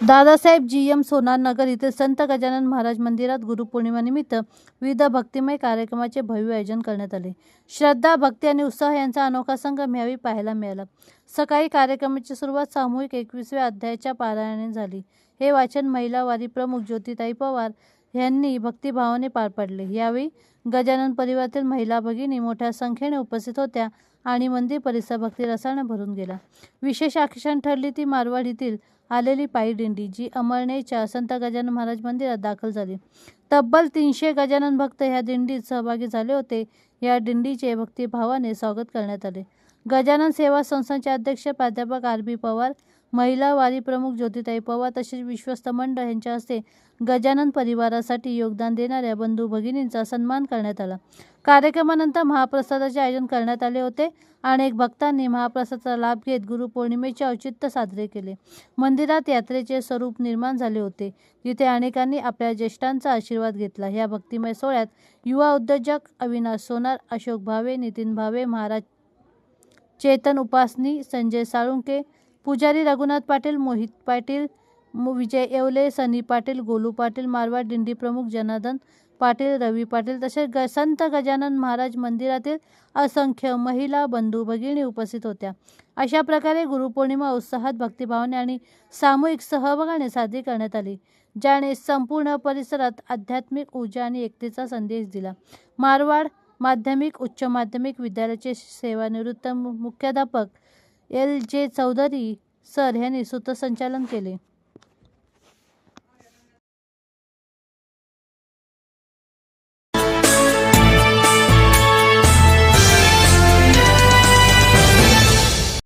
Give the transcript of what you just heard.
Dadasaheb G M सोनार नगर येथील संत गजानन महाराज मंदिरात गुरुपौर्णिमानिमित्त विविध भक्तिमय कार्यक्रमाचे भव्य आयोजन करण्यात आले. श्रद्धा भक्ती आणि उत्साह यांचा अनोखा संगम यावेळी पाहायला मिळाला. सकाळी कार्यक्रमाची सुरुवात सामूहिक एकवीसव्या अध्यायाच्या पारायणाने झाली. हे वाचन महिलावारी प्रमुख ज्योतिताई पवार यांनी भक्तिभावाने पार पाडले. यावेळी गजानन परिवारातील महिला भगिनी मोठ्या संख्येने उपस्थित होत्या आणि मंदिर परिसर भक्तिरसानं भरून गेला. विशेष आकर्षण ठरली ती मारवाडीतील आलेली पायी दिंडी जी अमळनेरच्या संत गजानन महाराज मंदिरात दाखल झाली. तब्बल तीनशे गजानन भक्त ह्या दिंडीत सहभागी झाले होते. या दिंडीचे भक्तिभावाने स्वागत करण्यात आले. गजानन सेवा संस्थांचे अध्यक्ष प्राध्यापक आर बी पवार महिला वारी प्रमुख ज्योतिताई पवार तसेच विश्वस्त मंडळ यांच्या हस्ते गजानन परिवारासाठी योगदान देणाऱ्या बंधू भगिनींचा सन्मान करण्यात आला. कार्यक्रमानंतर महाप्रसादाचे आयोजन करण्यात आले होते. अनेक भक्तांनी महाप्रसादाचा लाभ घेत गुरुपौर्णिमेचे औचित्य साजरे केले. मंदिरात यात्रेचे स्वरूप निर्माण झाले होते. जिथे अनेकांनी आपल्या ज्येष्ठांचा आशीर्वाद घेतला. या भक्तिमय सोहळ्यात युवा उद्योजक अविनाश सोनार अशोक भावे नितीन भावे महाराज चेतन उपासनी संजय साळुंके पुजारी रघुनाथ पाटील मोहित पाटील विजय येवले सनी पाटील गोलू पाटील मारवाड दिंडी प्रमुख जनार्दन पाटील रवी पाटील तसेच ग संत गजानन महाराज मंदिरातील असंख्य महिला बंधू भगिनी उपस्थित होत्या. अशा प्रकारे गुरुपौर्णिमा उत्साहात भक्तिभावाने आणि सामूहिक सहभागाने साजरी करण्यात आली ज्याने संपूर्ण परिसरात आध्यात्मिक ऊर्जा आणि एकतेचा संदेश दिला. मारवाड माध्यमिक उच्च माध्यमिक विद्यालयाचे सेवानिवृत्त मुख्याध्यापक एल जे चौधरी सर यांनी सूत्रसंचालन केले.